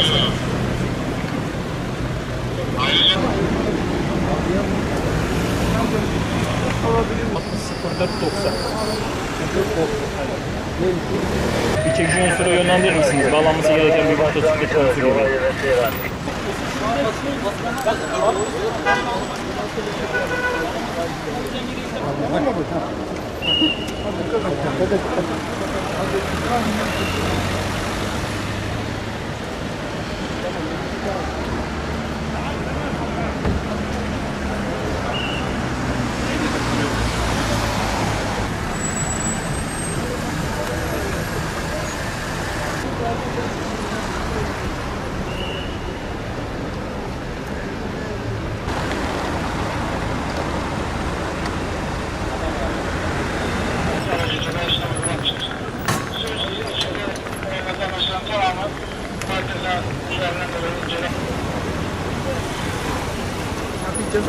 Bir çekici unsura yönlendirir misiniz? Bağlanması gereken bir motosiklet konusu gibi. Niye?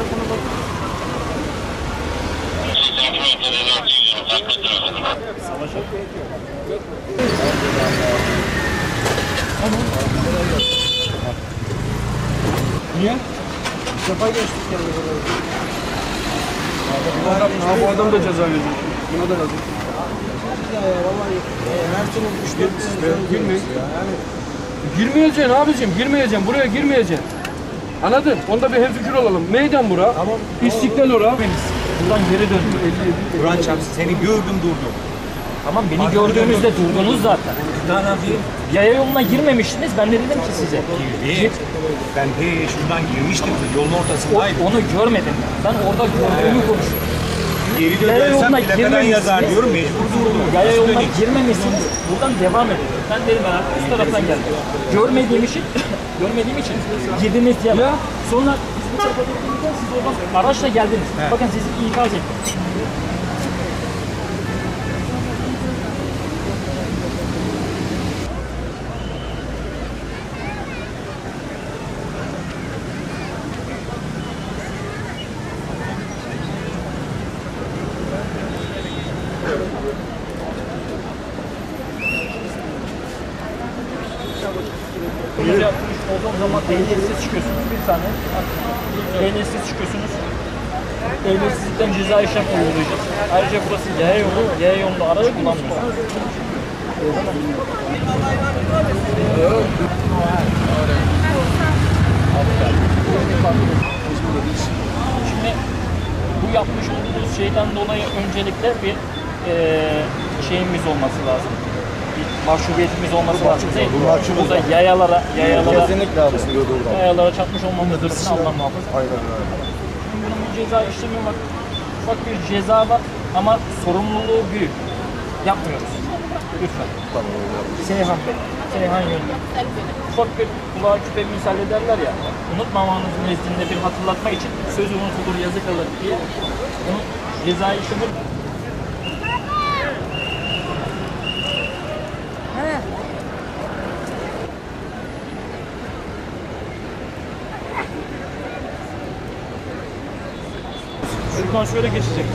Sefa geçtik yani. Bu adam, ha, bu adam da ceza verecek. Buna da yazık. Ya vallahi her türlü müşteri girmeyin. Girmeyeceksin abicim, girmeyeceksin. Buraya girmeyeceksin. Anladın? Onda bir hemfikir olalım. Meydan bura. Tamam. İstiklal ora. Buradan geri döndüm. Kur'an çarpsın seni gördüm durdum. Tamam beni gördüğünüzde durdunuz zaten. Ne yapayım? Yaya yoluna girmemiştiniz. Ben de dedim ki size. Girdi. Ben he şuradan girmiştim. Yolun O, ortasındaydım. onu görmedim. Ben orada gördüğümü konuştum. Geri Yaya dönersem yoluna plakadan girmemişsiniz. yazar diyorum mecbur durdum. Yaya Nasıl yoluna döneyim? girmemişsiniz. Buradan devam edin. Ben dedim ben üst taraftan geldim. Görmediğim için, görmediğim için girdiniz ya. Sonra biz bu tarafa döndüğümüzde siz oradan araçla geldiniz. Bakın sizi ikaz ettim. Bunu yapmış olduğum zaman ehliyetsiz çıkıyorsunuz. Bir tane. Ehliyetsiz çıkıyorsunuz. Ehliyetsizlikten ceza işlem uygulayacağız. Ayrıca burası yaya yolu, yaya yolunda araç kullanmıyorsunuz. Şimdi bu yapmış olduğumuz şeyden dolayı öncelikle bir eee şeyimiz olması lazım. Bir mahcubiyetimiz olması lazım. Değil mi? Burada yayalara, yayalara, Kesinlikle abi. yayalara çarpmış olmamız için Allah muhafaza. Aynen Şimdi bunun bir ceza işlemi var. Ufak bir ceza var ama sorumluluğu büyük. Yapmıyoruz. Lütfen. Seyhan Bey, Seyhan yönde. Ufak bir kulağa küpe misal ederler ya, unutmamanız nezdinde bir hatırlatma için sözü unutulur yazı kalır diye bunun ceza işlemi Şuradan şöyle geçecek.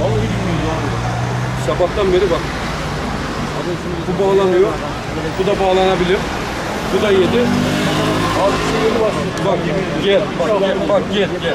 Vallahi bilmiyoruz abi. Sabahtan beri bak. Bu bağlanıyor. Bu da bağlanabilir. Bu da yedi. Abi şu yeni başlıyor. Bak gel. Bak gel. Bak gel. gel.